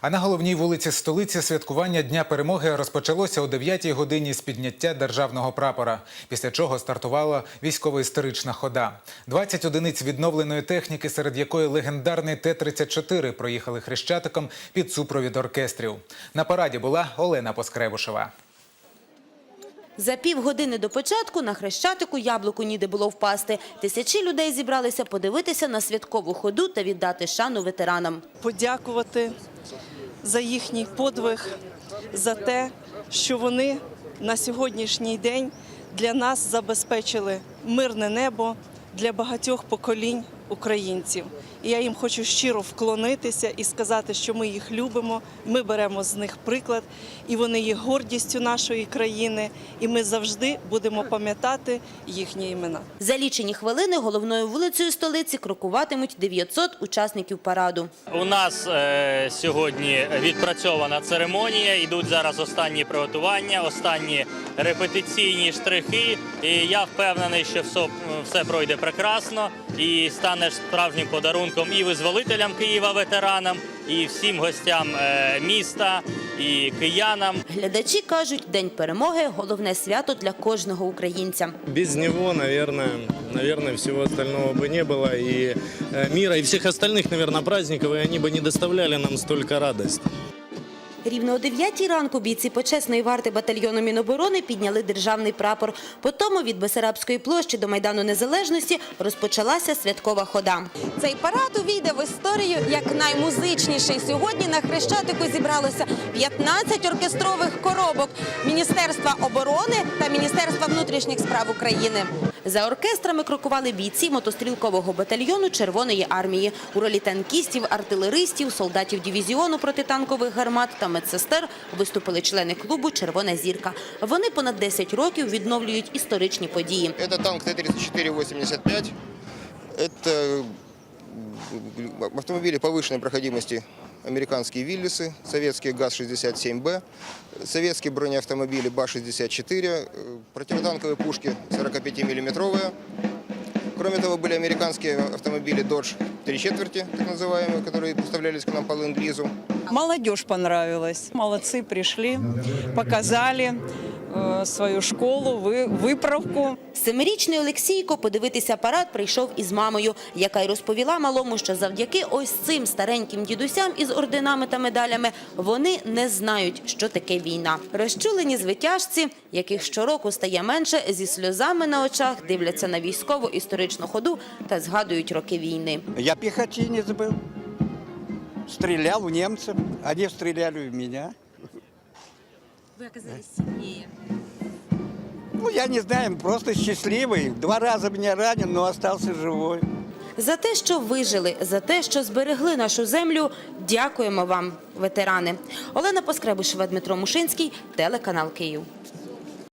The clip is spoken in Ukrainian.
А на головній вулиці столиці святкування Дня перемоги розпочалося о 9-й годині з підняття державного прапора, після чого стартувала військово-історична хода. 20 одиниць відновленої техніки, серед якої легендарний Т-34 проїхали хрещатиком під супровід оркестрів. На параді була Олена Поскребушева. За півгодини до початку на Хрещатику яблуку ніде було впасти. Тисячі людей зібралися подивитися на святкову ходу та віддати шану ветеранам. подякувати за їхній подвиг, за те, що вони на сьогоднішній день для нас забезпечили мирне небо для багатьох поколінь українців. І я їм хочу щиро вклонитися і сказати, що ми їх любимо, ми беремо з них приклад, і вони є гордістю нашої країни, і ми завжди будемо пам'ятати їхні імена. За лічені хвилини головною вулицею столиці крокуватимуть 900 учасників параду. У нас е, сьогодні відпрацьована церемонія. Йдуть зараз останні приготування, останні репетиційні штрихи. І я впевнений, що все, все пройде прекрасно і стане справжнім подарунком і визволителям Києва, ветеранам, і всім гостям е, міста, і киянам. Глядачі кажуть, День перемоги – головне свято для кожного українця. Без него, наверное, наверное, всего остального бы не было. И э, мира, и всех остальных, наверное, праздников, и они бы не доставляли нам столько радости. Рівно о 9 ранку бійці почесної варти батальйону Міноборони підняли державний прапор. Потім від Бесарабської площі до Майдану Незалежності розпочалася святкова хода. Цей парад увійде в історію як наймузичніший. Сьогодні на Хрещатику зібралося 15 оркестрових коробок Міністерства оборони та Міністерства внутрішніх справ України. За оркестрами крокували бійці мотострілкового батальйону Червоної армії. У ролі танкістів, артилеристів, солдатів дивізіону протитанкових гармат та медсестер виступили члени клубу Червона зірка. Вони понад 10 років відновлюють історичні події. Это танк Т-34-85. Это м, автомобили повышенной проходимости американские Виллисы, советские ГАЗ-67Б, советские бронеавтомобили БА-64, э, противотанковые пушки 45-миллиметровые. Кроме того, были американские автомобили Dodge 3 четверти, так называемые, которые поставлялись к нам по ленд-лизу. Молодежь понравилась. Молодцы, пришли, показали э, свою школу, вы, выправку. Семирічний Олексійко подивитися парад прийшов із мамою, яка й розповіла малому, що завдяки ось цим стареньким дідусям із орденами та медалями вони не знають, що таке війна. Розчулені звитяжці, яких щороку стає менше, зі сльозами на очах дивляться на військову історичну ходу та згадують роки війни. Я пехотинец был. Стрелял в немцев, они стреляли в меня. Ви оказались сильнее. Ну, я не знаю, просто счастливый. Два раза меня ранен, но остался живой. За те, що вижили, за те, що зберегли нашу землю, дякуємо вам, ветерани. Олена Поскребушева, Дмитро Мушинський, телеканал Київ.